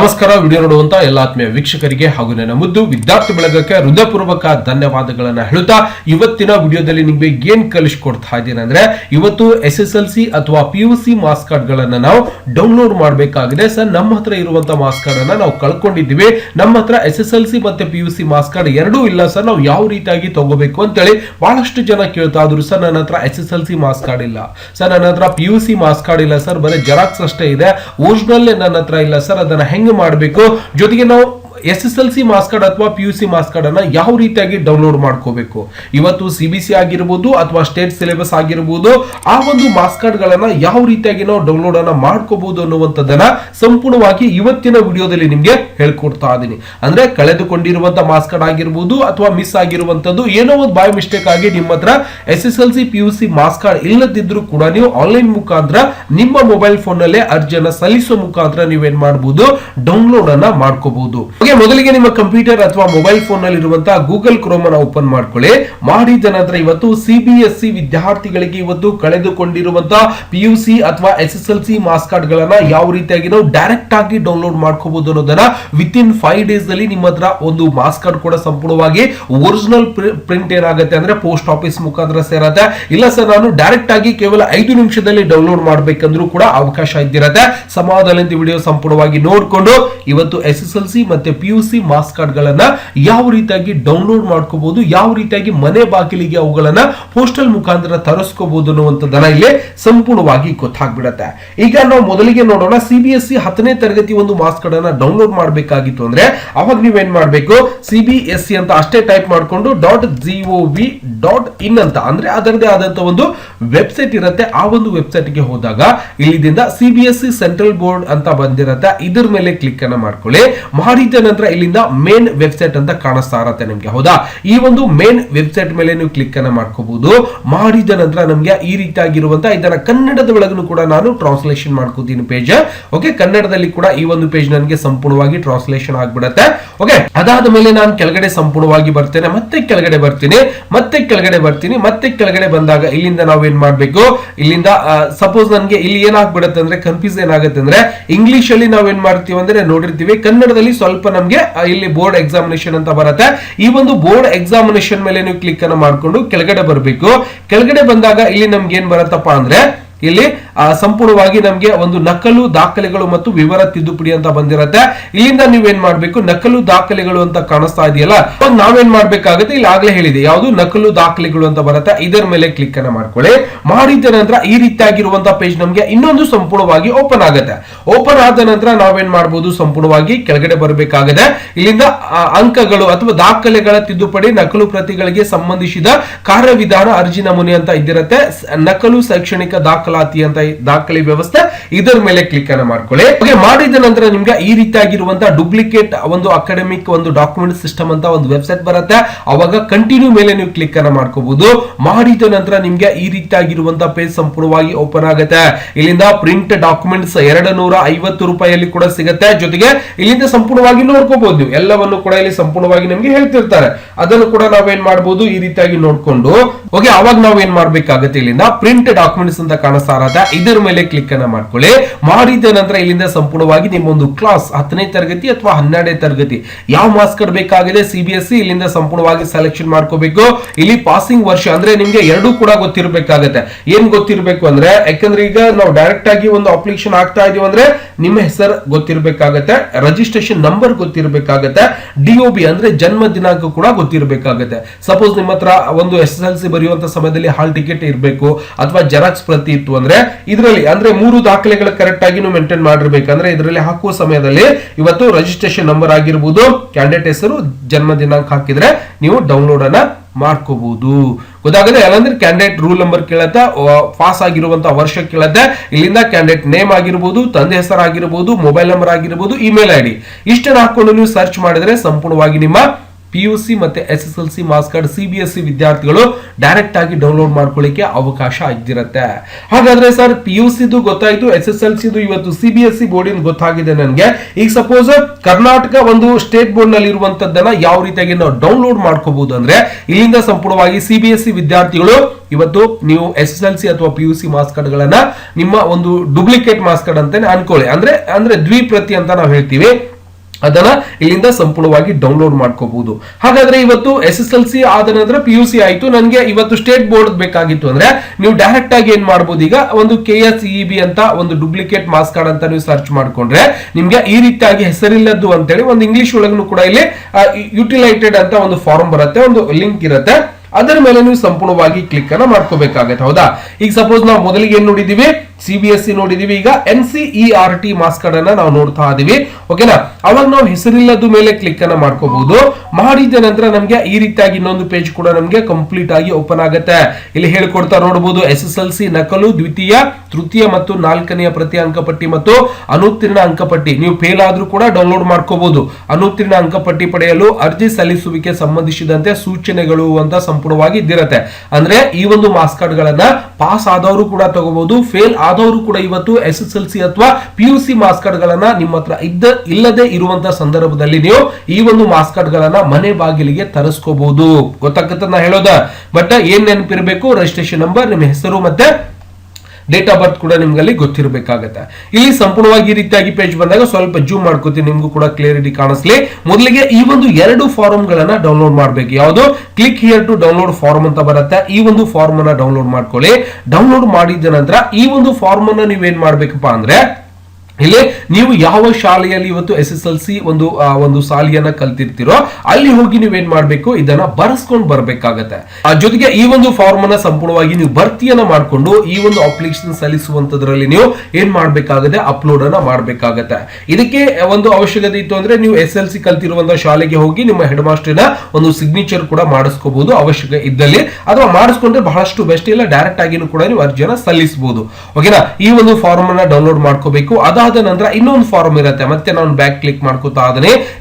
ನಮಸ್ಕಾರ, ವಿಡಿಯೋ ನೋಡುವಂತ ಎಲ್ಲ ಆತ್ಮೀಯ ವೀಕ್ಷಕರಿಗೆ ಹಾಗೂ ನನ್ನ ಮುದ್ದು ವಿದ್ಯಾರ್ಥಿ ಬಳಗಕ್ಕೆ ಹೃದಯಪೂರ್ವಕ ಧನ್ಯವಾದಗಳನ್ನ ಹೇಳುತ್ತಾ, ಇವತ್ತಿನ ವಿಡಿಯೋದಲ್ಲಿ ನಿಮಗೆ ಏನ್ ಕಲಿಸ್ಕೊಡ್ತಾ ಇದ್ದೀನಿ ಅಂದ್ರೆ, ಇವತ್ತು ಎಸ್ ಎಸ್ ಎಲ್ ಸಿ ಅಥವಾ P U C marks card ಗಳನ್ನ ನಾವು ಡೌನ್ಲೋಡ್ ಮಾಡಬೇಕಾಗಿದೆ. ಸರ್ ನಮ್ಮ ಹತ್ರ ಇರುವಂತ ಮಾಸ್ಕಾರ್ಡ್ ಕಾರ್ಡ್ ಅನ್ನ ನಾವು ಕಳ್ಕೊಂಡಿದ್ದೀವಿ. ನಮ್ಮ ಹತ್ರ ಎಸ್ ಎಸ್ ಎಲ್ ಸಿ ಮತ್ತೆ P U C marks card ಎರಡೂ ಇಲ್ಲ. ಸರ್ ನಾವು ಯಾವ ರೀತಿಯಾಗಿ ತಗೋಬೇಕು ಅಂತೇಳಿ ಬಹಳಷ್ಟು ಜನ ಕೇಳ್ತಾ ಇದ್ರು. ಸರ್ ನನ್ನ ಹತ್ರ S S L C marks card ಇಲ್ಲ. ಸರ್ ನನ್ನ ಹತ್ರ P U C marks card ಇಲ್ಲ. ಸರ್ ಬರೀ ಜೆರಾಕ್ಸ್ ಅಷ್ಟೇ ಇದೆ. ಓರಿಜಿನಲ್ ನನ್ನ ಹತ್ರ ಇಲ್ಲ. ಸರ್ ಅದನ್ನ ಹೆಂಗ್ ಮಾಡಬೇಕು? ಜೊತೆಗೆ ನಾವು S S L C marks card ಅಥವಾ P U C marks card ಅನ್ನ ಯಾವ ರೀತಿಯಾಗಿ ಡೌನ್ಲೋಡ್ ಮಾಡ್ಕೋಬೇಕು? ಇವತ್ತು ಸಿ ಬಿ ಸಿ ಆಗಿರ್ಬೋದು ಅಥವಾ ಸ್ಟೇಟ್ ಸಿಲೆಬಸ್ ಆಗಿರ್ಬೋದು, ಆ ಒಂದು ಮಾಸ್ ಕಾರ್ಡ್ ಗಳನ್ನ ಯಾವ ರೀತಿಯಾಗಿ ನಾವು ಡೌನ್ಲೋಡ್ ಅನ್ನ ಮಾಡ್ಕೋಬಹುದು ಅನ್ನುವಂಥದ್ದನ್ನ ಸಂಪೂರ್ಣವಾಗಿ ಇವತ್ತಿನ ವಿಡಿಯೋದಲ್ಲಿ ನಿಮಗೆ ಹೇಳ್ಕೊಡ್ತಾ ಇದ್ದೀನಿ ಅಂದ್ರೆ ಕಳೆದುಕೊಂಡಿರುವಂತ ಮಾಸ್ಕಾರ್ಡ್ ಕಾರ್ಡ್ ಆಗಿರ್ಬೋದು ಅಥವಾ ಮಿಸ್ ಆಗಿರುವಂತದ್ದು ಏನೋ ಒಂದು ಬಾಯ್ ಮಿಸ್ಟೇಕ್ ಆಗಿ ನಿಮ್ಮ ಹತ್ರ S S L C P U C marks card ಕೂಡ ನೀವು ಆನ್ಲೈನ್ ಮುಖಾಂತರ ನಿಮ್ಮ ಮೊಬೈಲ್ ಫೋನ್ ನಲ್ಲೇ ಅರ್ಜಿಯನ್ನ ಸಲ್ಲಿಸುವ ಮುಖಾಂತರ ನೀವೇನ್ ಮಾಡಬಹುದು ಡೌನ್ಲೋಡ್ ಅನ್ನ ಮಾಡ್ಕೋಬಹುದು ಹಾಗೆ ಮೊದಲಿಗೆ ನಿಮ್ಮ ಕಂಪ್ಯೂಟರ್ ಅಥವಾ ಮೊಬೈಲ್ ಫೋನ್ನಲ್ಲಿ ಇರುವಂತಹ ಗೂಗಲ್ ಕ್ರೋಮ್ ಅನ್ನು ಓಪನ್ ಮಾಡ್ಕೊಳ್ಳಿ. ಮಾಡಿದ ನಂತರ ಇವತ್ತು ಸಿಬಿಎಸ್ಇ ವಿದ್ಯಾರ್ಥಿಗಳಿಗೆ ಇವತ್ತು ಕಳೆದುಕೊಂಡಿರುವಂತಹ ಪಿ ಯು ಸಿ ಅಥವಾ S S L C marks card ಗಳನ್ನ ಯಾವ ರೀತಿಯಾಗಿ ನಾವು ಡೈರೆಕ್ಟ್ ಆಗಿ ಡೌನ್ಲೋಡ್ ಮಾಡ್ಕೋಬಹುದು ಅನ್ನೋದನ್ನ ವಿತ್ ಇನ್ ಫೈವ್ ಡೇಸ್ ಅಲ್ಲಿ ನಿಮ್ಮ ಹತ್ರ ಒಂದು ಮಾರ್ಕ್ಸ್ ಕಾರ್ಡ್ ಕೂಡ ಸಂಪೂರ್ಣವಾಗಿ ಒರಿಜಿನಲ್ ಪ್ರಿಂಟ್ ಏನಾಗುತ್ತೆ ಅಂದ್ರೆ ಪೋಸ್ಟ್ ಆಫೀಸ್ ಮುಖಾಂತರ ಸೇರತ್ತೆ. ಇಲ್ಲ ಸರ್, ನಾನು ಡೈರೆಕ್ಟ್ ಆಗಿ ಕೇವಲ ಐದು ನಿಮಿಷದಲ್ಲಿ ಡೌನ್ಲೋಡ್ ಮಾಡ್ಬೇಕಂದ್ರೂ ಕೂಡ ಅವಕಾಶ ಇದ್ದಿರತ್ತೆ. ಸಮಾಧಾನದ ವಿಡಿಯೋ ಸಂಪೂರ್ಣವಾಗಿ ನೋಡ್ಕೊಂಡು ಇವತ್ತು ಎಸ್ ಎಸ್ ಎಲ್ ಸಿ ಮತ್ತೆ P U C marks card ಗಳನ್ನ ಯಾವ ರೀತಿಯಾಗಿ ಡೌನ್ಲೋಡ್ ಮಾಡ್ಕೋಬಹುದು ಯಾವ ರೀತಿಯಾಗಿ ಮನೆ ಬಾಗಿಲಿಗೆ ಅವುಗಳನ್ನ ಪೋಸ್ಟಲ್ ಮುಖಾಂತರ ತರಿಸ್ಕೋಬಹುದು ಅನ್ನುವಂಥದ್ದನ್ನ ಇಲ್ಲಿ ಸಂಪೂರ್ಣವಾಗಿ ಗೊತ್ತಾಗ್ಬಿಡತ್ತೆ. ಈಗ ನಾವು ಮೊದಲಿಗೆ ನೋಡೋಣ ಸಿ ಬಿ ಎಸ್ ಸಿ ಹತ್ತನೇ ತರಗತಿ ಒಂದು ಮಾಸ್ಕ್ ಕಾರ್ಡ್ ಅನ್ನ ಡೌನ್ಲೋಡ್ ಮಾಡಬೇಕಾಗಿತ್ತು ಅಂದ್ರೆ ಅವಾಗ ನೀವೇನ್ ಮಾಡಬೇಕು? ಸಿ ಬಿ ಎಸ್ ಸಿ ಅಂತ ಅಷ್ಟೇ ಟೈಪ್ ಮಾಡ್ಕೊಂಡು dot G V dot in ಅಂತ, ಅಂದ್ರೆ ಅದರದೇ ಆದಂತ ಒಂದು ವೆಬ್ಸೈಟ್ ಇರುತ್ತೆ. ಆ ಒಂದು ವೆಬ್ಸೈಟ್ಗೆ ಹೋದಾಗ ಇಲ್ಲಿದಿಂದ C B S C central board ಅಂತ ಬಂದಿರತ್ತೆ. ಇದ್ರ ಮೇಲೆ ಕ್ಲಿಕ್ ಅನ್ನ ಮಾಡ್ಕೊಳ್ಳಿ. ಮಾಡಿದ ನಂತರ ಇಲ್ಲಿಂದ ಮೇನ್ ವೆಬ್ಸೈಟ್ ಅಂತ ಕಾಣಿಸ್ತಾ ಇರತ್ತೆ ನಿಮ್ಗೆ, ಹೌದಾ? ಈ ಒಂದು ಮೇನ್ ವೆಬ್ಸೈಟ್ ಮೇಲೆ ನೀವು ಕ್ಲಿಕ್ ಅನ್ನ ಮಾಡ್ಕೋಬಹುದು ಮಾಡಿದ ನಂತರ ನಮ್ಗೆ ಈ ರೀತಿಯಾಗಿರುವಂತ ಇದನ್ನ ಕನ್ನಡದ ಒಳಗೂ ಕೂಡ ನಾನು ಟ್ರಾನ್ಸ್ಲೇಷನ್ ಮಾಡ್ಕೋತೀನಿ ಪೇಜ್ ಓಕೆ ಕನ್ನಡದಲ್ಲಿ ಕೂಡ ಈ ಒಂದು ಪೇಜ್ ನನಗೆ ಸಂಪೂರ್ಣವಾಗಿ ಟ್ರಾನ್ಸ್ಲೇಷನ್ ಆಗ್ಬಿಡತ್ತೆ. ಓಕೆ ಅದಾದ ಮೇಲೆ ನಾನು ಕೆಳಗಡೆ ಸಂಪೂರ್ಣವಾಗಿ ಬರ್ತೇನೆ, ಮತ್ತೆ ಕೆಳಗಡೆ ಬರ್ತೀನಿ, ಮತ್ತೆ ಕೆಳಗಡೆ ಬರ್ತೀನಿ, ಮತ್ತೆ ಕೆಳಗಡೆ ಬಂದಾಗ ಇಲ್ಲಿಂದ ನಾವು ಏನ್ ಮಾಡ್ಬೇಕು? ಇಲ್ಲಿಂದ ಸಪೋಸ್ ನನ್ಗೆ ಇಲ್ಲಿ ಏನಾಗ್ಬಿಡತ್ತೆ ಅಂದ್ರೆ ಕನ್ಫ್ಯೂಸ್ ಏನಾಗುತ್ತೆ ಅಂದ್ರೆ ಇಂಗ್ಲಿಷ್ ಅಲ್ಲಿ ನಾವೇನ್ ಮಾಡ್ತೀವಿ ಅಂದ್ರೆ, ನೋಡಿರ್ತೀವಿ, ಕನ್ನಡದಲ್ಲಿ ಸ್ವಲ್ಪ ನಮ್ಗೆ ಇಲ್ಲಿ ಬೋರ್ಡ್ ಎಕ್ಸಾಮಿನೇಷನ್ ಅಂತ ಬರುತ್ತೆ. ಈ ಒಂದು ಬೋರ್ಡ್ ಎಕ್ಸಾಮಿನೇಷನ್ ಮೇಲೆ ನೀವು ಕ್ಲಿಕ್ ಅನ್ನು ಮಾಡಿಕೊಂಡು ಕೆಳಗಡೆ ಬರಬೇಕು. ಕೆಳಗಡೆ ಬಂದಾಗ ಇಲ್ಲಿ ನಮ್ಗೆ ಏನ್ ಬರುತ್ತಪ್ಪ ಅಂದ್ರೆ, ಇಲ್ಲಿ ಸಂಪೂರ್ಣವಾಗಿ ನಮಗೆ ಒಂದು ನಕಲು ದಾಖಲೆಗಳು ಮತ್ತು ವಿವರ ತಿದ್ದುಪಡಿ ಅಂತ ಬಂದಿರತ್ತೆ. ಇಲ್ಲಿಂದ ನೀವೇನ್ ಮಾಡ್ಬೇಕು? ನಕಲು ದಾಖಲೆಗಳು ಅಂತ ಕಾಣಿಸ್ತಾ ಇದೆಯಲ್ಲ ನಾವೇನ್ ಮಾಡ್ಬೇಕಾಗುತ್ತೆ? ಇಲ್ಲಿ ಆಗ್ಲೇ ಹೇಳಿದೆ, ಯಾವುದು ನಕಲು ದಾಖಲೆಗಳು ಅಂತ ಬರುತ್ತೆ, ಇದರ ಮೇಲೆ ಕ್ಲಿಕ್ ಅನ್ನ ಮಾಡ್ಕೊಳ್ಳಿ. ಮಾಡಿದ ನಂತರ ಈ ರೀತಿಯಾಗಿರುವಂತಹ ಪೇಜ್ ನಮಗೆ ಇನ್ನೊಂದು ಸಂಪೂರ್ಣವಾಗಿ ಓಪನ್ ಆಗುತ್ತೆ. ಓಪನ್ ಆದ ನಂತರ ನಾವೇನ್ ಮಾಡಬಹುದು ಸಂಪೂರ್ಣವಾಗಿ ಕೆಳಗಡೆ ಬರಬೇಕಾಗಿದೆ, ಇಲ್ಲಿಂದ ಅಂಕಗಳು ಅಥವಾ ದಾಖಲೆಗಳ ತಿದ್ದುಪಡಿ, ನಕಲು ಪ್ರತಿಗಳಿಗೆ ಸಂಬಂಧಿಸಿದ ಕಾರ್ಯವಿಧಾನ ಅರ್ಜಿ ನಮೂನೆ ಅಂತ ಇದ್ದಿರತ್ತೆ. ನಕಲು ಶೈಕ್ಷಣಿಕ ದಾಖಲಾತಿ ಅಂತ ದಾಖಲೆ ವ್ಯವಸ್ಥೆ, ಇದರ ಮೇಲೆ ಕ್ಲಿಕ್ ಅನ್ನ ಮಾಡ್ಕೊಳ್ಳಿ. ಮಾಡಿದ ನಂತರ ನಿಮ್ಗೆ ಈ ರೀತಿಯಾಗಿರುವಂತಹ ಡೂಪ್ಲಿಕೇಟ್ ಒಂದು ಅಕಾಡೆಮಿಕ್ ಒಂದು ಡಾಕ್ಯುಮೆಂಟ್ ಸಿಸ್ಟಮ್ ಅಂತ ಒಂದು ವೆಬ್ಸೈಟ್ ಬರುತ್ತೆ. ಅವಾಗ ಕಂಟಿನ್ಯೂ ಮೇಲೆ ನೀವು ಕ್ಲಿಕ್ ಅನ್ನ ಮಾಡ್ಕೋಬಹುದು ಮಾಡಿದ ನಂತರ ನಿಮ್ಗೆ ಈ ರೀತಿಯಾಗಿರುವಂತಹ ಪೇಜ್ ಸಂಪೂರ್ಣವಾಗಿ ಓಪನ್ ಆಗುತ್ತೆ. ಇಲ್ಲಿಂದ ಪ್ರಿಂಟ್ ಡಾಕ್ಯುಮೆಂಟ್ಸ್ ಎರಡು ನೂರ ಐವತ್ತು ರೂಪಾಯಿಯಲ್ಲಿ ಕೂಡ ಸಿಗುತ್ತೆ. ಜೊತೆಗೆ ಇಲ್ಲಿಂದ ಸಂಪೂರ್ಣವಾಗಿ ನೋಡ್ಕೋಬಹುದು ನೀವು. ಎಲ್ಲವನ್ನು ಕೂಡ ಇಲ್ಲಿ ಸಂಪೂರ್ಣವಾಗಿ ನಮ್ಗೆ ಹೇಳ್ತಿರ್ತಾರೆ. ಅದನ್ನು ಕೂಡ ನಾವೇನ್ ಮಾಡಬಹುದು ಈ ರೀತಿಯಾಗಿ ನೋಡ್ಕೊಂಡು. ಓಕೆ ಅವಾಗ ನಾವ್ ಏನ್ ಮಾಡ್ಬೇಕಾಗತ್ತೆ ಇಲ್ಲಿಂದ? ಪ್ರಿಂಟ್ ಡಾಕ್ಯುಮೆಂಟ್ಸ್ ಅಂತ ಕಾಣಿಸ್ತಾ ಇರತ್ತೆ. ಇದರ ಮೇಲೆ ಕ್ಲಿಕ್ ಅನ್ನ ಮಾಡ್ಕೊಳ್ಳಿ. ಮಾಡಿದ ನಂತರ ಇಲ್ಲಿಂದ ಸಂಪೂರ್ಣವಾಗಿ ನಿಮ್ಮ ಒಂದು ಕ್ಲಾಸ್ ಹತ್ತನೇ ತರಗತಿ ಅಥವಾ ಹನ್ನೆರಡನೇ ತರಗತಿ. ಯಾವ ಮಾರ್ಕ್ಸ್ ಬಿ ಎಸ್ ಸಿ ಇಲ್ಲಿಂದ ಸಂಪೂರ್ಣವಾಗಿ ಸೆಲೆಕ್ಷನ್ ಮಾಡ್ಕೋಬೇಕು. ಇಲ್ಲಿ ಪಾಸಿಂಗ್ ವರ್ಷ ಅಂದ್ರೆ ನಿಮ್ಗೆ ಎರಡೂ ಕೂಡ ಗೊತ್ತಿರಬೇಕಾಗತ್ತೆ. ಏನ್ ಗೊತ್ತಿರಬೇಕು ಅಂದ್ರೆ, ಯಾಕಂದ್ರೆ ಈಗ ನಾವು ಡೈರೆಕ್ಟ್ ಆಗಿ ಒಂದು ಅಪ್ಲಿಕೇಶನ್ ಆಗ್ತಾ ಇದೀವಿ ಅಂದ್ರೆ ನಿಮ್ಮ ಹೆಸರು ಗೊತ್ತಿರಬೇಕಾಗತ್ತೆ ರಿಜಿಸ್ಟ್ರೇಷನ್ ನಂಬರ್ ಗೊತ್ತಿರಬೇಕಾಗತ್ತೆ ಬಿ ಅಂದ್ರೆ ಜನ್ಮ ದಿನಾಂಕ ಕೂಡ ಗೊತ್ತಿರಬೇಕಾಗತ್ತೆ. ಸಪೋಸ್ ನಿಮ್ಮ ಹತ್ರ ಒಂದು ಎಸ್ ಎಸ್ ಎಲ್ ಸಿ ಬರೆಯುವಂತ ಸಮಯದಲ್ಲಿ ಹಾಲ್ ಟಿಕೆಟ್ ಇರಬೇಕು, ಅಥವಾ ಜೆರಾಕ್ಸ್ ಪ್ರತಿ ಇತ್ತು ಅಂದ್ರೆ ಇದರಲ್ಲಿ ಅಂದ್ರೆ ಮೂರು ದಾಖಲೆಗಳು ಕರೆಕ್ಟ್ ಆಗಿ ಮೇಂಟೈನ್ ಮಾಡಿರ್ಬೇಕಂದ್ರೆ ಇದರಲ್ಲಿ ಹಾಕುವ ಸಮಯದಲ್ಲಿ ಇವತ್ತು ರಿಜಿಸ್ಟ್ರೇಷನ್ ನಂಬರ್ ಆಗಿರ್ಬೋದು ಕ್ಯಾಂಡಿಡೇಟ್ ಹೆಸರು, ಜನ್ಮ ದಿನಾಂಕ ಹಾಕಿದ್ರೆ ನೀವು ಡೌನ್ಲೋಡ್ ಅನ್ನ ಮಾಡ್ಕೋಬಹುದು ಗೊತ್ತಾಗದೆ ಅಲ್ಲಂದ್ರೆ ಕ್ಯಾಂಡಿಡೇಟ್ ರೂಲ್ ನಂಬರ್ ಕೇಳತ್ತೆ ಪಾಸ್ ಆಗಿರುವಂತ ವರ್ಷ ಕೇಳತ್ತೆ, ಇಲ್ಲಿಂದ ಕ್ಯಾಂಡಿಡೇಟ್ ನೇಮ್ ಆಗಿರ್ಬೋದು, ತಂದೆ ಹೆಸರು ಆಗಿರ್ಬೋದು ಮೊಬೈಲ್ ನಂಬರ್ ಆಗಿರ್ಬೋದು ಇಮೇಲ್ ಐ ಡಿ ಇಷ್ಟನ್ನ ಹಾಕೊಂಡು ನೀವು ಸರ್ಚ್ ಮಾಡಿದ್ರೆ ಸಂಪೂರ್ಣವಾಗಿ ನಿಮ್ಮ ಪಿ ಯು ಸಿ ಮತ್ತೆ S S L C marks card C B S C ವಿದ್ಯಾರ್ಥಿಗಳು ಡೈರೆಕ್ಟ್ ಆಗಿ ಡೌನ್ಲೋಡ್ ಮಾಡ್ಕೊಳ್ಳಿಕ್ಕೆ ಅವಕಾಶ ಇದ್ದಿರತ್ತೆ ಹಾಗಾದ್ರೆ ಸರ್ ಪಿ ಯು ಸಿದು ಗೊತ್ತಾಯ್ತು ಎಸ್ ಎಸ್ ಎಲ್ ಸಿದು ಇವತ್ತು ಸಿ ಬಿ ಎಸ್ ಸಿ ಬೋರ್ಡಿನ ಗೊತ್ತಾಗಿದೆ ನನಗೆ. ಈಗ ಸಪೋಸ್ ಕರ್ನಾಟಕ ಒಂದು ಸ್ಟೇಟ್ ಬೋರ್ಡ್ನಲ್ಲಿ ಇರುವಂತದ್ದನ್ನ ಯಾವ ರೀತಿಯಾಗಿ ನಾವು ಡೌನ್ಲೋಡ್ ಮಾಡ್ಕೋಬಹುದು ಅಂದ್ರೆ, ಇಲ್ಲಿಂದ ಸಂಪೂರ್ಣವಾಗಿ ಸಿ ಬಿ ಎಸ್ ಸಿ ವಿದ್ಯಾರ್ಥಿಗಳು ಇವತ್ತು ನೀವು ಎಸ್ ಎಸ್ ಎಲ್ ಸಿ ಅಥವಾ P U C marks card ಗಳನ್ನ ನಿಮ್ಮ ಒಂದು ಡೂಪ್ಲಿಕೇಟ್ ಮಾರ್ಕ್ಸ್ ಕಾರ್ಡ್ ಅಂತಾನೆ ಅನ್ಕೊಳ್ಳಿ. ಅಂದ್ರೆ ಅಂದ್ರೆ ದ್ವಿಪ್ರತಿ ಅಂತ ನಾವು ಹೇಳ್ತೀವಿ. ಅದನ್ನ ಇಲ್ಲಿಂದ ಸಂಪೂರ್ಣವಾಗಿ ಡೌನ್ಲೋಡ್ ಮಾಡ್ಕೋಬಹುದು ಹಾಗಾದ್ರೆ ಇವತ್ತು ಎಸ್ ಎಸ್ ಎಲ್ ಸಿ ಆದ ನಂತರ ಪಿ ಯು ಸಿ ಆಯ್ತು. ನನಗೆ ಇವತ್ತು ಸ್ಟೇಟ್ ಬೋರ್ಡ್ ಬೇಕಾಗಿತ್ತು ಅಂದ್ರೆ ನೀವು ಡೈರೆಕ್ಟ್ ಆಗಿ ಏನ್ ಮಾಡ್ಬೋದು ಈಗ ಒಂದು ಕೆ ಎಸ್ ಇ ಬಿ ಅಂತ ಒಂದು ಡೂಪ್ಲಿಕೇಟ್ ಮಾಸ್ ಕಾರ್ಡ್ ಅಂತ ನೀವು ಸರ್ಚ್ ಮಾಡ್ಕೊಂಡ್ರೆ ನಿಮ್ಗೆ ಈ ರೀತಿಯಾಗಿ ಹೆಸರಿಲ್ಲದ್ದು ಅಂತೇಳಿ ಒಂದು ಇಂಗ್ಲಿಷ್ ಒಳಗೂ ಕೂಡ ಇಲ್ಲಿ ಯುಟಿಲೈಟೆಡ್ ಅಂತ ಒಂದು ಫಾರ್ಮ್ ಬರುತ್ತೆ, ಒಂದು ಲಿಂಕ್ ಇರುತ್ತೆ. ಅದರ ಮೇಲೆ ನೀವು ಸಂಪೂರ್ಣವಾಗಿ ಕ್ಲಿಕ್ ಅನ್ನ ಮಾಡ್ಕೋಬೇಕಾಗತ್ತೆ. ಹೌದಾ? ಈಗ ಸಪೋಸ್ ನಾವು ಮೊದಲಿಗೆ ಏನ್ ನೋಡಿದೀವಿ ಸಿ ಬಿ ಎಸ್ ಸಿ ನೋಡಿದೀವಿ. ಈಗ N C R T marks card ಅನ್ನ ನಾವು ನೋಡ್ತಾ ಇದೀವಿ. ಓಕೆನಾ ಅವಾಗ ನಾವು ಹೆಸರಿಲ್ಲದ ಮೇಲೆ ಕ್ಲಿಕ್ ಅನ್ನ ಮಾಡ್ಕೋಬಹುದು. ಮಾಡಿದ ನಂತರ ನಮ್ಗೆ ಈ ರೀತಿಯಾಗಿ ಇನ್ನೊಂದು ಪೇಜ್ ಕೂಡ ನಮ್ಗೆ ಕಂಪ್ಲೀಟ್ ಆಗಿ ಓಪನ್ ಆಗುತ್ತೆ. ಇಲ್ಲಿ ಹೇಳ್ಕೊಡ್ತಾ ನೋಡಬಹುದು ಎಸ್ ಎಸ್ ಎಲ್ ಸಿ ನಕಲು, ದ್ವಿತೀಯ, ತೃತೀಯ ಮತ್ತು ನಾಲ್ಕನೆಯ ಪ್ರತಿ ಅಂಕಪಟ್ಟಿ ಮತ್ತು ಅನುತ್ತೀರ್ಣ ಅಂಕಪಟ್ಟಿ ನೀವು ಫೇಲ್ ಆದ್ರೂ ಕೂಡ ಡೌನ್ಲೋಡ್ ಮಾಡ್ಕೋಬಹುದು. ಅನುತ್ತೀರ್ಣ ಅಂಕಪಟ್ಟಿ ಪಡೆಯಲು ಅರ್ಜಿ ಸಲ್ಲಿಸುವಿಕೆ ಸಂಬಂಧಿಸಿದಂತೆ ಸೂಚನೆಗಳು ಅಂತ ಸಂಪೂರ್ಣವಾಗಿ ಇದ್ದಿರತ್ತೆ. ಅಂದ್ರೆ ಈ ಒಂದು ಮಾರ್ಕ್ಸ್ ಕಾರ್ಡ್ ಗಳನ್ನ ಪಾಸ್ ಆದವರು ಕೂಡ ತಗೋಬಹುದು. ಫೇಲ್ ಆದವರು ಕೂಡ ಇವತ್ತು ಎಸ್ ಎಸ್ ಎಲ್ ಸಿ ಅಥವಾ P U C marks card ಗಳನ್ನ ನಿಮ್ಮ ಹತ್ರ ಇದ್ದ, ಇಲ್ಲದೆ ಇರುವಂತಹ ಸಂದರ್ಭದಲ್ಲಿ ನೀವು ಈ ಒಂದು ಮಾಸ್ ಗಳನ್ನ ಮನೆ ಬಾಗಿಲಿಗೆ ತರಿಸ್ಕೋಬಹುದು ಗೊತ್ತಾಗತ್ತ ನಾ ಹೇಳೋದ? ಬಟ್ ಏನ್ ನೆನಪಿರಬೇಕು? ರಿಜಿಸ್ಟ್ರೇಷನ್ ನಂಬರ್ ನಿಮ್ಮ ಹೆಸರು ಮತ್ತೆ ಡೇಟ್ ಆಫ್ ಬರ್ತ್ ಕೂಡ ನಿಮ್ಗಲ್ಲಿ ಗೊತ್ತಿರಬೇಕಾಗತ್ತೆ. ಇಲ್ಲಿ ಸಂಪೂರ್ಣವಾಗಿ ಈ ರೀತಿಯಾಗಿ ಪೇಜ್ ಬಂದಾಗ ಸ್ವಲ್ಪ ಜೂಮ್ ಮಾಡ್ಕೋತೀನಿ, ನಿಮ್ಗೂ ಕೂಡ ಕ್ಲಿಯರಿಟಿ ಕಾಣಿಸ್ಲಿ. ಮೊದಲಿಗೆ ಈ ಒಂದು ಎರಡು ಫಾರ್ಮ್ ಗಳನ್ನ ಡೌನ್ಲೋಡ್ ಮಾಡಬೇಕು. ಯಾವುದು? Click here to download form ಅಂತ ಬರುತ್ತೆ. ಈ ಒಂದು ಫಾರ್ಮ್ ಅನ್ನ ಡೌನ್ಲೋಡ್ ಮಾಡ್ಕೊಳ್ಳಿ. ಡೌನ್ಲೋಡ್ ಮಾಡಿದ ನಂತರ ಈ ಒಂದು ಫಾರ್ಮ್ ಅನ್ನ ನೀವೇನ್ ಮಾಡ್ಬೇಕಪ್ಪ ಅಂದ್ರೆ ಇಲ್ಲಿ ನೀವು ಯಾವ ಶಾಲೆಯಲ್ಲಿ ಇವತ್ತು ಎಸ್ ಎಸ್ ಎಲ್ ಸಿ ಒಂದು ಒಂದು ಸಾಲಿಯನ್ನ ಕಲ್ತಿರ್ತೀರೋ, ಅಲ್ಲಿ ಹೋಗಿ ನೀವೇನ್ ಮಾಡ್ಬೇಕು? ಇದನ್ನ ಬರೆಸ್ಕೊಂಡು ಬರ್ಬೇಕಾಗತ್ತೆ. ಜೊತೆಗೆ ಈ ಒಂದು ಫಾರ್ಮ್ ಅನ್ನ ಸಂಪೂರ್ಣವಾಗಿ ನೀವು ಭರ್ತಿಯನ್ನ ಮಾಡ್ಕೊಂಡು, ಈ ಒಂದು ಅಪ್ಲಿಕೇಶನ್ ಸಲ್ಲಿಸುವಂತದ್ರಲ್ಲಿ ನೀವು ಏನ್ ಮಾಡ್ಬೇಕಾಗತ್ತೆ? ಅಪ್ಲೋಡ್ ಅನ್ನ ಮಾಡ್ಬೇಕಾಗತ್ತೆ. ಇದಕ್ಕೆ ಒಂದು ಅವಶ್ಯಕತೆ ಇತ್ತು ಅಂದ್ರೆ ನೀವು ಎಸ್ ಎಲ್ ಸಿ ಕಲ್ತಿರುವಂತಹ ಶಾಲೆಗೆ ಹೋಗಿ ನಿಮ್ಮ ಹೆಡ್ ಮಾಸ್ಟರ್ನ ಒಂದು ಸಿಗ್ನೇಚರ್ ಕೂಡ ಮಾಡಿಸ್ಕೋಬಹುದು ಅವಶ್ಯಕ ಇದ್ದಲ್ಲಿ. ಅಥವಾ ಮಾಡಿಸ್ಕೊಂಡ್ರೆ ಬಹಳಷ್ಟು ಬೆಸ್ಟ್ ಇಲ್ಲ ಡೈರೆಕ್ಟ್ ಆಗಿನೂ ಕೂಡ ನೀವು ಅರ್ಜಿಯನ್ನ ಸಲ್ಲಿಸಬಹುದು ಓಕೆನಾ ಈ ಒಂದು ಫಾರ್ಮ್ ಅನ್ನ ಡೌನ್ಲೋಡ್ ಮಾಡ್ಕೋಬೇಕು. ಅದಾದ ನಂತರ ಇನ್ನೊಂದು ಫಾರ್ಮ್ ಇರುತ್ತೆ. ಮತ್ತೆ ನಾನು ಬ್ಯಾಕ್ ಕ್ಲಿಕ್ ಮಾಡ್ಕೋತಾ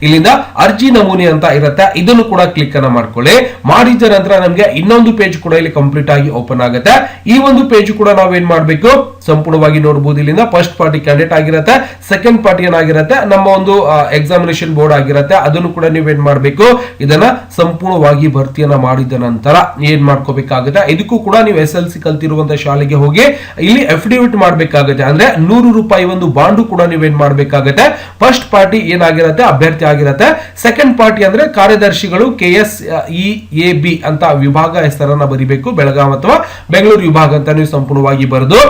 ಇಲ್ಲಿಂದ ಅರ್ಜಿ ನಮೂನೆ ಅಂತ ಇರುತ್ತೆ. ಇದನ್ನು ಕೂಡ ಕ್ಲಿಕ್ ಅನ್ನ ಮಾಡ್ಕೊಳ್ಳಿ. ಮಾಡಿದ ನಂತರ ನಮಗೆ ಇನ್ನೊಂದು ಪೇಜ್ ಕೂಡ ಇಲ್ಲಿ ಕಂಪ್ಲೀಟ್ ಆಗಿ ಓಪನ್ ಆಗುತ್ತೆ. ಈ ಒಂದು ಪೇಜ್ ಕೂಡ ನಾವೇನ್ ಮಾಡ್ಬೇಕು? ಸಂಪೂರ್ಣವಾಗಿ ನೋಡಬಹುದು ಇಲ್ಲಿಂದ ಫಸ್ಟ್ ಪಾರ್ಟಿ ಕ್ಯಾಂಡಿಡೇಟ್ ಆಗಿರುತ್ತೆ ಸೆಕೆಂಡ್ ಪಾರ್ಟಿ ಏನಾಗಿರುತ್ತೆ, ನಮ್ಮ ಒಂದು ಎಕ್ಸಾಮಿನೇಷನ್ ಬೋರ್ಡ್ ಆಗಿರುತ್ತೆ, ಅದನ್ನು ಕೂಡ ನೀವು ನೀವೇನ್ ಮಾಡಬೇಕು? ಇದನ್ನ ಸಂಪೂರ್ಣವಾಗಿ ಭರ್ತಿಯನ್ನ ಮಾಡಿದ ನಂತರ ಏನ್ ಮಾಡ್ಕೋಬೇಕಾಗುತ್ತೆ? ಇದಕ್ಕೂ ಕೂಡ ನೀವು ಎಸ್ ಎಲ್ ಸಿ ಕಲ್ತಿರುವಂತಹ ಶಾಲೆಗೆ ಹೋಗಿ, ಇಲ್ಲಿ ಅಫಿಡೇವಿಟ್ ಮಾಡಬೇಕಾಗುತ್ತೆ. ಅಂದ್ರೆ ನೂರು ರೂಪಾಯಿ ಒಂದು ಬಾಂಡು ಕೂಡ ನೀವು ನೀವೇನ್ ಮಾಡಬೇಕಾಗುತ್ತೆ? ಫಸ್ಟ್ ಪಾರ್ಟಿ ಏನಾಗಿರುತ್ತೆ? ಅಭ್ಯರ್ಥಿ ಆಗಿರುತ್ತೆ. ಸೆಕೆಂಡ್ ಪಾರ್ಟಿ ಅಂದ್ರೆ ಕಾರ್ಯದರ್ಶಿಗಳು K S E A B ಅಂತ ವಿಭಾಗ ಹೆಸರನ್ನ ಬರಿಬೇಕು, ಬೆಳಗಾಂ ಅಥವಾ ಬೆಂಗಳೂರು ವಿಭಾಗ ಅಂತ ನೀವು ಸಂಪೂರ್ಣವಾಗಿ ಬರೆದು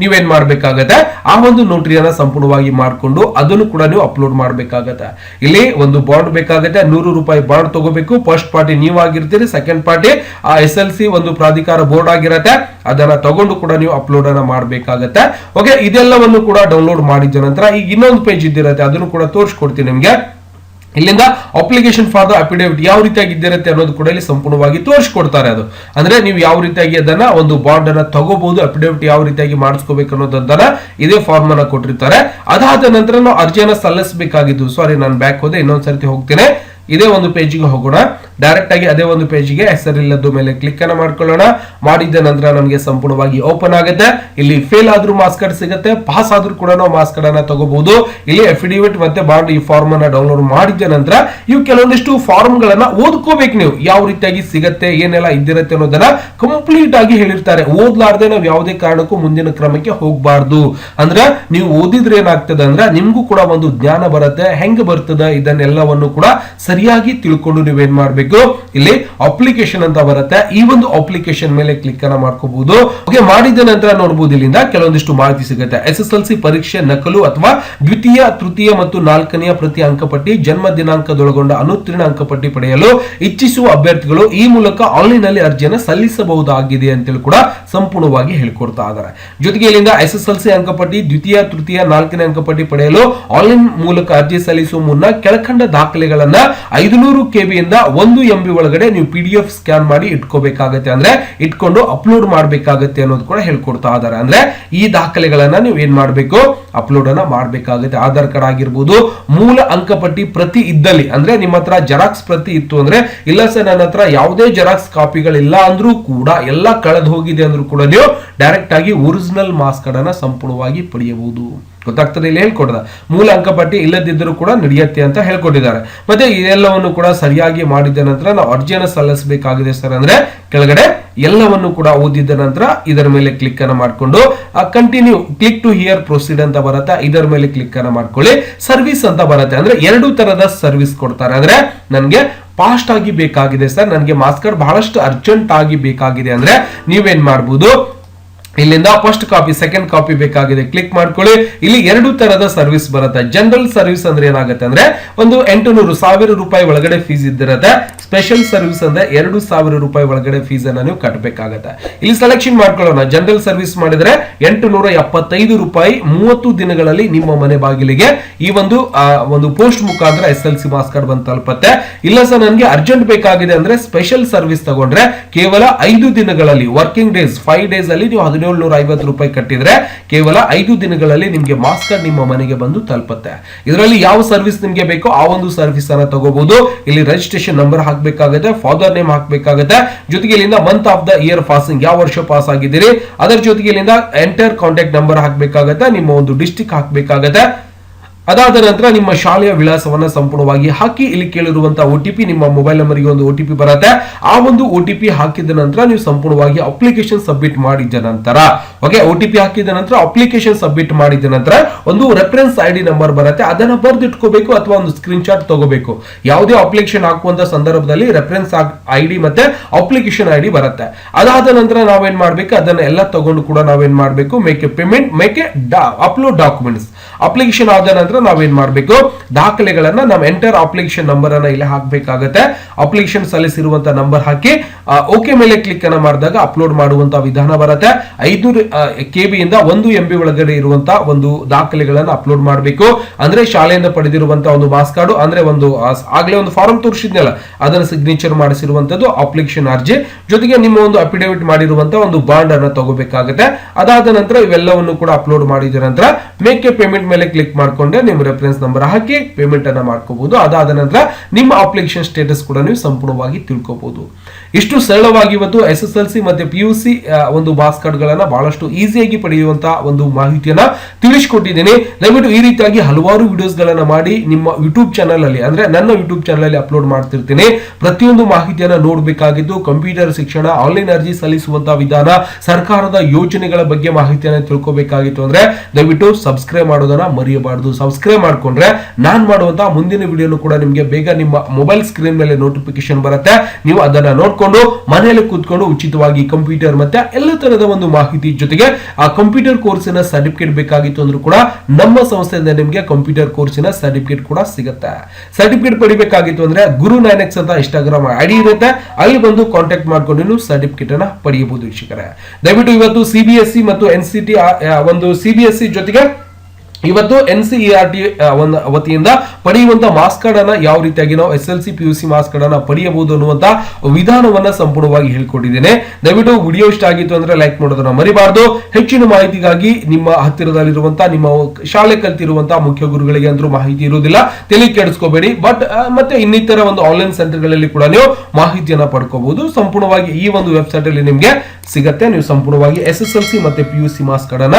ನೀವೇನ್ ಮಾಡ್ಬೇಕಾಗತ್ತೆ? ಆ ಒಂದು ನೋಟ್ರಿಯನ್ನ ಸಂಪೂರ್ಣವಾಗಿ ಮಾಡಿಕೊಂಡು ಅದನ್ನು ಕೂಡ ನೀವು ಅಪ್ಲೋಡ್ ಮಾಡ್ಬೇಕಾಗತ್ತೆ. ಇಲ್ಲಿ ಒಂದು ಬಾಂಡ್ ಬೇಕಾಗತ್ತೆ, ನೂರು ರೂಪಾಯಿ ಬಾಂಡ್ ತಗೋಬೇಕು. ಫಸ್ಟ್ ಪಾರ್ಟಿ ನೀವು ಆಗಿರ್ತೀರಿ ಸೆಕೆಂಡ್ ಪಾರ್ಟಿ ಆ ಎಸ್ ಎಲ್ ಸಿ ಒಂದು ಪ್ರಾಧಿಕಾರ ಬೋರ್ಡ್ ಆಗಿರತ್ತೆ, ಅದನ್ನ ತಗೊಂಡು ಕೂಡ ನೀವು ಅಪ್ಲೋಡ್ ಅನ್ನ ಮಾಡ್ಬೇಕಾಗತ್ತೆ. ಓಕೆ, ಇದೆಲ್ಲವನ್ನು ಕೂಡ ಡೌನ್ಲೋಡ್ ಮಾಡಿದ ನಂತರ ಈಗ ಇನ್ನೊಂದು ಪೇಜ್ ಇದ್ದಿರತ್ತೆ, ಅದನ್ನು ಕೂಡ ತೋರಿಸ್ಕೊಡ್ತೀನಿ ನಿಮ್ಗೆ. ಇಲ್ಲಿಂದ ಅಪ್ಲಿಕೇಶನ್ ಫಾರ್ ದ ಅಫಿಡೇವಿಟ್ ಯಾವ ರೀತಿಯಾಗಿ ಇದ್ದಿರುತ್ತೆ ಅನ್ನೋದು ಕೂಡ ಇಲ್ಲಿ ಸಂಪೂರ್ಣವಾಗಿ ತೋರಿಸ್ಕೊಡ್ತಾರೆ ಅದು. ಅಂದ್ರೆ ನೀವು ಯಾವ ರೀತಿಯಾಗಿ ಅದನ್ನ ಒಂದು ಬಾಂಡ್ ಅನ್ನ ತಗೋಬಹುದು ಅಫಿಡೇವಿಟ್ ಯಾವ ರೀತಿಯಾಗಿ ಮಾಡಿಸ್ಕೋಬೇಕು ಅನ್ನೋದನ್ನ ಇದೇ ಫಾರ್ಮ್ ಅನ್ನ ಕೊಟ್ಟಿರ್ತಾರೆ. ಅದಾದ ನಂತರ ನಾವು ಅರ್ಜಿಯನ್ನ ಸಲ್ಲಿಸಬೇಕಾಗಿದ್ದು. ಸಾರಿ ನಾನು ಬ್ಯಾಕ್ ಹೋದೆ, ಇನ್ನೊಂದ್ಸರ್ತಿ ಹೋಗ್ತೇನೆ. ಇದೇ ಒಂದು ಪೇಜಿಗೆ ಹೋಗೋಣ. ಡೈರೆಕ್ಟ್ ಆಗಿ ಅದೇ ಒಂದು ಪೇಜ್ಗೆ ಹೆಸರಿಲ್ಲದ್ದು ಮೇಲೆ ಕ್ಲಿಕ್ ಅನ್ನ ಮಾಡ್ಕೊಳ್ಳೋಣ. ಮಾಡಿದ ನಂತರ ನಮಗೆ ಸಂಪೂರ್ಣವಾಗಿ ಓಪನ್ ಆಗುತ್ತೆ. ಇಲ್ಲಿ ಫೇಲ್ ಆದ್ರೂ ಮಾಸ್ಕರ್ ಕಾರ್ಡ್ ಸಿಗುತ್ತೆ. ಪಾಸ್ ಆದ್ರೂ ಕೂಡ ನಾವು ಮಾಸ್ಕ್ ಅನ್ನ ತಗೋಬಹುದು. ಇಲ್ಲಿ ಎಫಿಡಿವಿಟ್ ಮತ್ತೆ ಬಾಂಡ್ ಈ ಫಾರ್ಮ್ ಅನ್ನ ಡೌನ್ಲೋಡ್ ಮಾಡಿದ ನಂತರ ಇವು ಕೆಲವೊಂದಿಷ್ಟು ಫಾರ್ಮ್ ಗಳನ್ನ ಓದ್ಕೋಬೇಕು ನೀವು. ಯಾವ ರೀತಿಯಾಗಿ ಸಿಗತ್ತೆ, ಏನೆಲ್ಲ ಇದ್ದಿರತ್ತೆ ಅನ್ನೋದನ್ನ ಕಂಪ್ಲೀಟ್ ಆಗಿ ಹೇಳಿರ್ತಾರೆ. ಓದ್ಲಾರ್ದೆ ನಾವು ಯಾವುದೇ ಕಾರಣಕ್ಕೂ ಮುಂದಿನ ಕ್ರಮಕ್ಕೆ ಹೋಗ್ಬಾರ್ದು. ಅಂದ್ರೆ ನೀವು ಓದಿದ್ರೆ ಏನಾಗ್ತದೆ ಅಂದ್ರೆ ನಿಮ್ಗೂ ಕೂಡ ಒಂದು ಜ್ಞಾನ ಬರುತ್ತೆ. ಹೆಂಗ್ ಬರ್ತದೆ ಇದನ್ನೆಲ್ಲವನ್ನು ಕೂಡ ಸರಿಯಾಗಿ ತಿಳ್ಕೊಂಡು ನೀವೇನ್ ಮಾಡ್ಬೇಕು? ಇಲ್ಲಿ ಅಪ್ಲಿಕೇಶನ್ ಅಂತ ಬರುತ್ತೆ. ಈ ಒಂದು ಅಪ್ಲಿಕೇಶನ್ ಮೇಲೆ ಕ್ಲಿಕ್ ಅನ್ನ ಮಾಡ್ಕೋಬಹುದು ಓಕೆ, ಮಾಡಿದ ನಂತರ ನೋಡಬಹುದು ಇಲ್ಲಿಂದ ಕೆಲವೊಂದಿಷ್ಟು ಮಾಹಿತಿ ಸಿಗುತ್ತೆ. ಎಸ್ ಎಸ್ ಎಲ್ ಸಿ ಪರೀಕ್ಷೆ ನಕಲು ಅಥವಾ ದ್ವಿತೀಯ, ತೃತೀಯ ಮತ್ತು ನಾಲ್ಕನೆಯ ಪ್ರತಿ ಅಂಕಪಟ್ಟಿ, ಜನ್ಮ ದಿನಾಂಕದೊಳಗೊಂಡ ಅನುತ್ತೀರ್ಣ ಅಂಕಪಟ್ಟಿ ಪಡೆಯಲು ಇಚ್ಛಿಸುವ ಅಭ್ಯರ್ಥಿಗಳು ಈ ಮೂಲಕ ಆನ್ಲೈನ್ನಲ್ಲಿ ಅರ್ಜಿಯನ್ನು ಸಲ್ಲಿಸಬಹುದಾಗಿದೆ ಅಂತೇಳಿ ಕೂಡ ಸಂಪೂರ್ಣವಾಗಿ ಹೇಳ್ಕೊಡ್ತಾ ಇದ್ದಾರೆ. ಜೊತೆಗೆ ಇಲ್ಲಿಂದ ಎಸ್ ಎಸ್ ಎಲ್ ಸಿ ಅಂಕಪಟ್ಟಿ, ದ್ವಿತೀಯ, ತೃತೀಯ, ನಾಲ್ಕನೇ ಅಂಕಪಟ್ಟಿ ಪಡೆಯಲು ಆನ್ಲೈನ್ ಮೂಲಕ ಅರ್ಜಿ ಸಲ್ಲಿಸುವ ಮುನ್ನ ಕೆಳಕಂಡ ದಾಖಲೆಗಳನ್ನ ಐದುನೂರು ಕೆಬಿಯಿಂದ ಒಂದು ಒಂದು ಎಂ ಬಿ ಒಳಗಡೆ ನೀವು ಪಿ ಡಿ ಎಫ್ ಸ್ಕ್ಯಾನ್ ಮಾಡಿ ಇಟ್ಕೋಬೇಕಾಗತ್ತೆ ಅಂದ್ರೆ ಇಟ್ಕೊಂಡು ಅಪ್ಲೋಡ್ ಮಾಡಬೇಕಾಗತ್ತೆ ಅನ್ನೋದು ಕೂಡ ಹೇಳ್ಕೊಡ್ತಾ ಇದ್ದಾರೆ. ಅಂದ್ರೆ ಈ ದಾಖಲೆಗಳನ್ನ ನೀವು ಏನ್ ಮಾಡಬೇಕು? ಅಪ್ಲೋಡ್ ಅನ್ನ ಮಾಡಬೇಕಾಗುತ್ತೆ. ಆಧಾರ್ ಕಾರ್ಡ್ ಆಗಿರ್ಬೋದು, ಮೂಲ ಅಂಕಪಟ್ಟಿ ಪ್ರತಿ ಇದ್ದಲ್ಲಿ, ಅಂದ್ರೆ ನಿಮ್ಮ ಹತ್ರ ಜೆರಾಕ್ಸ್ ಪ್ರತಿ ಇತ್ತು ಅಂದ್ರೆ, ಇಲ್ಲ ಸರ್ ನನ್ನ ಹತ್ರ ಯಾವುದೇ ಜೆರಾಕ್ಸ್ ಕಾಪಿಗಳಿಲ್ಲ ಅಂದ್ರೂ ಕೂಡ ಎಲ್ಲ ಕಳೆದು ಹೋಗಿದೆ ಅಂದ್ರೂ ಕೂಡ ನೀವು ಡೈರೆಕ್ಟ್ ಆಗಿ ಒರಿಜಿನಲ್ ಕಾರ್ಡ್ ಅನ್ನ ಸಂಪೂರ್ಣವಾಗಿ ಪಡೆಯಬಹುದು. ಗೊತ್ತಾಗ್ತದೆ, ಇಲ್ಲಿ ಹೇಳ್ಕೊಡ್ದ. ಮೂಲ ಅಂಕಪಟ್ಟಿ ಇಲ್ಲದಿದ್ದರೂ ಕೂಡ ನಡೆಯುತ್ತೆ ಅಂತ ಹೇಳ್ಕೊಟ್ಟಿದ್ದಾರೆ. ಮತ್ತೆ ಇದೆಲ್ಲವನ್ನು ಕೂಡ ಸರಿಯಾಗಿ ಮಾಡಿದ ನಂತರ ನಾವು ಅರ್ಜಿಯನ್ನು ಸಲ್ಲಿಸಬೇಕಾಗಿದೆ ಸರ್ ಅಂದ್ರೆ, ಕೆಳಗಡೆ ಎಲ್ಲವನ್ನು ಕೂಡ ಓದಿದ ನಂತರ ಇದರ ಮೇಲೆ ಕ್ಲಿಕ್ ಅನ್ನ ಮಾಡಿಕೊಂಡು continue click to here proceed ಅಂತ ಬರುತ್ತೆ ಇದರ ಮೇಲೆ ಕ್ಲಿಕ್ ಅನ್ನು ಮಾಡ್ಕೊಳ್ಳಿ. ಸರ್ವಿಸ್ ಅಂತ ಬರುತ್ತೆ ಅಂದ್ರೆ ಎರಡು ತರದ ಸರ್ವಿಸ್ ಕೊಡ್ತಾರೆ. ಅಂದ್ರೆ ನನಗೆ ಫಾಸ್ಟ್ ಆಗಿ ಬೇಕಾಗಿದೆ ಸರ್. ನನಗೆ ಮಾಸ್ಕರ್ ಬಹಳಷ್ಟು ಅರ್ಜೆಂಟ್ ಆಗಿ ಬೇಕಾಗಿದೆ ಅಂದ್ರೆ ನೀವೇನ್ ಮಾಡ್ಬೋದು? ಇಲ್ಲಿಂದ ಫಸ್ಟ್ ಕಾಪಿ ಸೆಕೆಂಡ್ ಕಾಪಿ ಬೇಕಾಗಿದೆ. ಕ್ಲಿಕ್ ಮಾಡ್ಕೊಳ್ಳಿ. ಇಲ್ಲಿ ಎರಡು ತರದ ಸರ್ವಿಸ್ ಬರುತ್ತೆ. ಜನರಲ್ ಸರ್ವಿಸ್ ಅಂದ್ರೆ ಏನಾಗುತ್ತೆ ಅಂದ್ರೆ ಒಂದು ಎಂಟು ನೂರು ಸಾವಿರ ರೂಪಾಯಿ ಒಳಗಡೆ ಫೀಸ್ ಇದ್ದಿರತ್ತೆ. ಸ್ಪೆಷಲ್ ಸರ್ವಿಸ್ ಅಂದ್ರೆ ಎರಡು ಸಾವಿರ ರೂಪಾಯಿ ಒಳಗಡೆ ಫೀಸ್ ಅನ್ನ ನೀವು ಕಟ್ಟಬೇಕಾಗತ್ತೆ ಇಲ್ಲಿ ಸೆಲೆಕ್ಷನ್ ಮಾಡ್ಕೊಳ್ಳೋಣ. ಜನರಲ್ ಸರ್ವಿಸ್ ಮಾಡಿದ್ರೆ ಎಂಟು ನೂರ ಎಪ್ಪತ್ತೈದು ರೂಪಾಯಿ ಮೂವತ್ತು ದಿನಗಳಲ್ಲಿ ನಿಮ್ಮ ಮನೆ ಬಾಗಿಲಿಗೆ ಈ ಒಂದು ಒಂದು ಪೋಸ್ಟ್ ಮುಖಾಂತರ S L C marks card ಬಂದು ತಲುಪತ್ತೆ. ಇಲ್ಲ ಸರ್, ನನಗೆ ಅರ್ಜೆಂಟ್ ಬೇಕಾಗಿದೆ ಅಂದ್ರೆ ಸ್ಪೆಷಲ್ ಸರ್ವಿಸ್ ತಗೊಂಡ್ರೆ ಕೇವಲ ಐದು ದಿನಗಳಲ್ಲಿ ವರ್ಕಿಂಗ್ ಡೇಸ್ ಫೈವ್ ಡೇಸ್ ಅಲ್ಲಿ ನೀವು ಹದಿನೇಳು ಐವತ್ತು ರೂಪಾಯಿ ಕಟ್ಟಿದ್ರೆ ಕೇವಲ ಐದು ದಿನಗಳಲ್ಲಿ ನಿಮಗೆ ಮಾಸ್ಕ್ ಕಾರ್ಡ್ ನಿಮ್ಮ ಮನೆಗೆ ಬಂದು ತಲುಪುತ್ತೆ. ಇದರಲ್ಲಿ ಯಾವ ಸರ್ವಿಸ್ ನಿಮಗೆ ಬೇಕೋ ಆ ಒಂದು ಸರ್ವಿಸ್ ಅನ್ನ ತಗೋಬಹುದು ಇಲ್ಲಿ ರಿಜಿಸ್ಟ್ರೇಷನ್ ನಂಬರ್ ಹಾಕಬೇಕಾಗುತ್ತೆ ಫಾದರ್ ನೇಮ್ ಹಾಕಬೇಕಾಗುತ್ತೆ. ಜೊತೆಗೆ ಇಲ್ಲಿಂದ month of the year passing ಯಾವ ವರ್ಷ ಪಾಸ್ ಆಗಿದ್ದೀರಿ? ಅದರ ಜೊತೆಗೆ ಇಲ್ಲಿಂದ ಎಂಟರ್ ಕಾಂಟ್ಯಾಕ್ಟ್ ನಂಬರ್ ಹಾಕ್ಬೇಕಾಗತ್ತೆ, ನಿಮ್ಮ ಒಂದು ಡಿಸ್ಟಿಕ್ ಹಾಕ್ಬೇಕಾಗತ್ತೆ. ಅದಾದ ನಂತರ ನಿಮ್ಮ ಶಾಲೆಯ ವಿಳಾಸವನ್ನ ಸಂಪೂರ್ಣವಾಗಿ ಹಾಕಿ, ಇಲ್ಲಿ ಕೇಳಿರುವಂತಹ ಒ ಟಿ ನಿಮ್ಮ ಮೊಬೈಲ್ ನಂಬರ್ಗೆ ಒಂದು ಒ ಟಿ ಬರುತ್ತೆ. ಆ ಒಂದು ಒ ಟಿ ಹಾಕಿದ ನಂತರ ನೀವು ಸಂಪೂರ್ಣವಾಗಿ ಅಪ್ಲಿಕೇಶನ್ ಸಬ್ಮಿಟ್ ಮಾಡಿದ ನಂತರ ಓಕೆ ಒ ಟಿ ಹಾಕಿದ ನಂತರ ಅಪ್ಲಿಕೇಶನ್ ಸಬ್ಮಿಟ್ ಮಾಡಿದ ನಂತರ ಒಂದು ರೆಫರೆನ್ಸ್ ಐ ಡಿ ನಂಬರ್ ಬರುತ್ತೆ. ಅದನ್ನ ಬರೆದಿಟ್ಕೋಬೇಕು ಅಥವಾ ಒಂದು ಸ್ಕ್ರೀನ್ ಶಾಟ್ ತಗೋಬೇಕು. ಯಾವುದೇ ಅಪ್ಲಿಕೇಶನ್ ಹಾಕುವಂತ ಸಂದರ್ಭದಲ್ಲಿ ರೆಫರೆನ್ಸ್ ಐ ಡಿ ಮತ್ತೆ ಅಪ್ಲಿಕೇಶನ್ ಐ ಡಿ ಬರುತ್ತೆ. ಅದಾದ ನಂತರ ನಾವೇನ್ ಮಾಡ್ಬೇಕು? ಅದನ್ನ ಎಲ್ಲ ತಗೊಂಡು ಕೂಡ ನಾವೇನ್ ಮಾಡಬೇಕು? Make a payment make a upload documents application ಆದ ನಂತರ ನಾವೇನ್ ಮಾಡ್ಬೇಕು? ದಾಖಲೆಗಳನ್ನ ನಾವು ಎಂಟರ್ ಅಪ್ಲಿಕೇಶನ್ ನಂಬರ್ ಅನ್ನ ಇಲ್ಲಿ ಹಾಕ್ಬೇಕಾಗತ್ತೆ. ಅಪ್ಲಿಕೇಶನ್ ಸಲ್ಲಿಸಿರುವಂತ ನಂಬರ್ ಹಾಕಿ ಓಕೆ ಮೇಲೆ ಕ್ಲಿಕ್ ಅನ್ನ ಮಾಡಿದಾಗ ಅಪ್ಲೋಡ್ ಮಾಡುವಂತ ವಿಧಾನ ಬರುತ್ತೆ. ಐದು ಕೆ ಇಂದ ಒಂದು ಎಂ ಬಿ ಒಳಗಡೆ ಇರುವಂತ ಒಂದು ದಾಖಲೆಗಳನ್ನ ಅಪ್ಲೋಡ್ ಮಾಡಬೇಕು. ಅಂದ್ರೆ ಶಾಲೆಯಿಂದ ಪಡೆದಿರುವಂತಹ ಒಂದು ಮಾಸ್ ಕಾರ್ಡ್ ಅಂದ್ರೆ ಒಂದು ಆಗ್ಲೇ ಒಂದು ಫಾರ್ಮ್ ತೋರಿಸಿದ್ನಲ್ಲ, ಅದನ್ನ ಸಿಗ್ನೇಚರ್ ಮಾಡಿಸಿರುವಂತದ್ದು ಅಪ್ಲಿಕೇಶನ್ ಅರ್ಜಿ. ಜೊತೆಗೆ ನಿಮ್ಮ ಒಂದು ಅಫಿಡೇವಿಟ್ ಮಾಡಿರುವಂತಹ ಒಂದು ಬಾಂಡ್ ಅನ್ನ ತಗೋಬೇಕಾಗುತ್ತೆ. ಅದಾದ ನಂತರ ಇವೆಲ್ಲವನ್ನು ಕೂಡ ಅಪ್ಲೋಡ್ ಮಾಡಿದ ನಂತರ ಮೇಕ್ ಪೇಮೆಂಟ್ ಮೇಲೆ ಕ್ಲಿಕ್ ಮಾಡ್ಕೊಂಡೆ ನಿಮ್ಮ ರೆಫರೆನ್ಸ್ ನಂಬರ್ ಹಾಕಿ ಪೇಮೆಂಟ್ ಅನ್ನ ಮಾಡ್ಕೋಬಹುದು ಅದಾದ ನಂತರ ನಿಮ್ಮ ಅಪ್ಲಿಕೇಶನ್ ಸ್ಟೇಟಸ್ ಕೂಡ ನೀವು ಸಂಪೂರ್ಣವಾಗಿ ತಿಳ್ಕೋಬಹುದು ಇಷ್ಟು ಸರಳವಾಗಿ ಇವತ್ತು ಎಸ್ ಎಸ್ ಎಲ್ ಸಿ ಮತ್ತೆ ಪಿ ಯು ಸಿ ಒಂದು ಮಾರ್ಕ್ಸ್ ಕಾರ್ಡ್ಗಳನ್ನ ಬಹಳಷ್ಟು ಈಸಿಯಾಗಿ ಪಡೆಯುವಂತಹ ಒಂದು ಮಾಹಿತಿಯನ್ನ ತಿಳಿಸಿಕೊಟ್ಟಿದ್ದೇನೆ. ದಯವಿಟ್ಟು ಈ ರೀತಿಯಾಗಿ ಹಲವಾರು ವಿಡಿಯೋಸ್ ಗಳನ್ನ ಮಾಡಿ ನಿಮ್ಮ ಯೂಟ್ಯೂಬ್ ಚಾನಲ್ ಅಲ್ಲಿ, ಅಂದ್ರೆ ನನ್ನ ಯೂಟ್ಯೂಬ್ ಚಾನಲ್ ಅಲ್ಲಿ ಅಪ್ಲೋಡ್ ಮಾಡ್ತಿರ್ತೇನೆ. ಪ್ರತಿಯೊಂದು ಮಾಹಿತಿಯನ್ನ ನೋಡಬೇಕಾಗಿದ್ದು ಕಂಪ್ಯೂಟರ್ ಶಿಕ್ಷಣ ಆನ್ಲೈನ್ ಅರ್ಜಿ ಸಲ್ಲಿಸುವಂತಹ ವಿಧಾನ, ಸರ್ಕಾರದ ಯೋಜನೆಗಳ ಬಗ್ಗೆ ಮಾಹಿತಿಯನ್ನ ತಿಳ್ಕೊಬೇಕಾಗಿತ್ತು ಅಂದ್ರೆ ದಯವಿಟ್ಟು ಸಬ್ಸ್ಕ್ರೈಬ್ ಮಾಡೋದನ್ನ ಮರೆಯಬಾರದು. ಸಬ್ಸ್ಕ್ರೈಬ್ ಮಾಡ್ಕೊಂಡ್ರೆ ನಾನು ಮಾಡುವಂತಹ ಮುಂದಿನ ವಿಡಿಯೋನು ಕೂಡ ನಿಮಗೆ ಬೇಗ ನಿಮ್ಮ ಮೊಬೈಲ್ ಸ್ಕ್ರೀನ್ ಮೇಲೆ ನೋಟಿಫಿಕೇಶನ್ ಬರುತ್ತೆ. ನೀವು ಅದನ್ನ ನೋಡ್ಕೊಂಡು, ಮನೆಯಲ್ಲಿ ಕೂತ್ಕೊಂಡು ಉಚಿತವಾಗಿ ಕಂಪ್ಯೂಟರ್ ಮತ್ತೆ ಎಲ್ಲ ತರಹದ ಒಂದು ಮಾಹಿತಿ ಜೊತೆಗೆ ಆ ಕಂಪ್ಯೂಟರ್ ಕೋರ್ಸಿನ ಸರ್ಟಿಫಿಕೇಟ್ ಬೇಕಾಗಿತ್ತು ಅಂದ್ರೂ ಕೂಡ ನಮ್ಮ ಸಂಸ್ಥೆಯಿಂದ ನಿಮಗೆ ಕಂಪ್ಯೂಟರ್ ಕೋರ್ಸಿನ ಸರ್ಟಿಫಿಕೇಟ್ ಕೂಡ ಸಿಗುತ್ತೆ. ಸರ್ಟಿಫಿಕೇಟ್ ಪಡಿಬೇಕಾಗಿತ್ತು ಅಂದ್ರೆ ಗುರು ನೈನ್ ಎಕ್ಸ್ ಅಂತ ಇನ್ಸ್ಟಾಗ್ರಾಮ್ ಐಡಿ ಇರುತ್ತೆ. ಅಲ್ಲಿ ಬಂದು ಕಾಂಟ್ಯಾಕ್ಟ್ ಮಾಡ್ಕೊಂಡು ನೀವು ಸರ್ಟಿಫಿಕೇಟ್ ಅನ್ನ ಪಡೆಯಬಹುದು ವೀಕ್ಷಕರೇ. ದಯವಿಟ್ಟು ಇವತ್ತು ಸಿಬಿಎಸ್ಇ ಮತ್ತು ಎನ್ ಸಿ ಟಿ ಒಂದು ಸಿಬಿಎಸ್ಇ ಜೊತೆಗೆ ಇವತ್ತು N C E R T ಒಂದು ವತಿಯಿಂದ ಪಡೆಯುವಂತ ಮಾಸ್ಕ್ ಕಾರ್ಡ್ ಯಾವ ರೀತಿಯಾಗಿ ನಾವು S L C P U C marks card ಪಡೆಯಬಹುದು ಅನ್ನುವಂತ ವಿಧಾನವನ್ನ ಸಂಪೂರ್ಣವಾಗಿ ಹೇಳ್ಕೊಟ್ಟಿದ್ದೇನೆ. ದಯವಿಟ್ಟು ವಿಡಿಯೋ ಇಷ್ಟ ಆಗಿತ್ತು ಅಂದ್ರೆ ಲೈಕ್ ಮಾಡೋದನ್ನ ಮರಿಬಾರ್ದು. ಹೆಚ್ಚಿನ ಮಾಹಿತಿಗಾಗಿ ನಿಮ್ಮ ಹತ್ತಿರದಲ್ಲಿರುವಂತಹ ನಿಮ್ಮ ಶಾಲೆ ಕಲ್ತಿರುವಂತಹ ಮುಖ್ಯ ಗುರುಗಳಿಗೆ ಅಂದ್ರೂ ಮಾಹಿತಿ ಇರುವುದಿಲ್ಲ. ತಲೆ ಕೆಡಿಸ್ಕೋಬೇಡಿ. ಬಟ್ ಮತ್ತೆ ಇನ್ನಿತರ ಒಂದು ಆನ್ಲೈನ್ ಸೆಂಟರ್ಗಳಲ್ಲಿ ಕೂಡ ನೀವು ಮಾಹಿತಿಯನ್ನ ಪಡ್ಕೋಬಹುದು. ಸಂಪೂರ್ಣವಾಗಿ ಈ ಒಂದು ವೆಬ್ಸೈಟ್ ಅಲ್ಲಿ ನಿಮಗೆ ಸಿಗತ್ತೆ. ನೀವು ಸಂಪೂರ್ಣವಾಗಿ ಎಸ್ ಎಸ್ ಎಲ್ ಸಿ ಮತ್ತೆ P U C marks card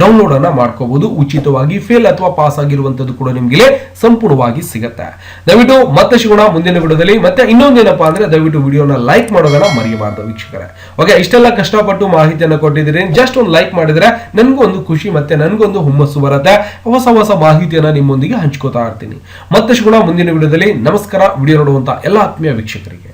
download ಅನ್ನ ಮಾಡ್ಕೋಬಹುದು ಉಚಿತವಾಗಿ ಫೇಲ್ ಅಥವಾ ಪಾಸ್ ಆಗಿರುವಂತದ್ದು ಕೂಡ ನಿಮ್ಗೆ ಸಂಪೂರ್ಣವಾಗಿ ಸಿಗುತ್ತೆ. ದಯವಿಟ್ಟು ಮತ್ತೆ ಸಿಗೋಣ ಮುಂದಿನ ವಿಡಿಯೋದಲ್ಲಿ ಮತ್ತೆ ಇನ್ನೊಂದೇನಪ್ಪಾ ಅಂದ್ರೆ ದಯವಿಟ್ಟು ವಿಡಿಯೋನ ಲೈಕ್ ಮಾಡೋದನ್ನ ಮರೆಯಬಾರ್ದು ವೀಕ್ಷಕರೇ. ಓಕೆ ಇಷ್ಟೆಲ್ಲ ಕಷ್ಟಪಟ್ಟು ಮಾಹಿತಿಯನ್ನು ಕೊಟ್ಟಿದ್ದೀರಿ. ಜಸ್ಟ್ ಒಂದು ಲೈಕ್ ಮಾಡಿದ್ರೆ ನನಗೂ ಒಂದು ಖುಷಿ ಮತ್ತೆ ನನಗೊಂದು ಹುಮ್ಮಸ್ಸು ಬರುತ್ತೆ. ಹೊಸ ಹೊಸ ಮಾಹಿತಿಯನ್ನ ನಿಮ್ಮೊಂದಿಗೆ ಹಂಚ್ಕೋತಾ ಇರ್ತೀನಿ. ಮತ್ತೆ ಸಿಗೋಣ ಮುಂದಿನ ವಿಡಿಯೋದಲ್ಲಿ ನಮಸ್ಕಾರ. ವಿಡಿಯೋ ನೋಡುವಂತ ಎಲ್ಲ ಆತ್ಮೀಯ ವೀಕ್ಷಕರಿಗೆ.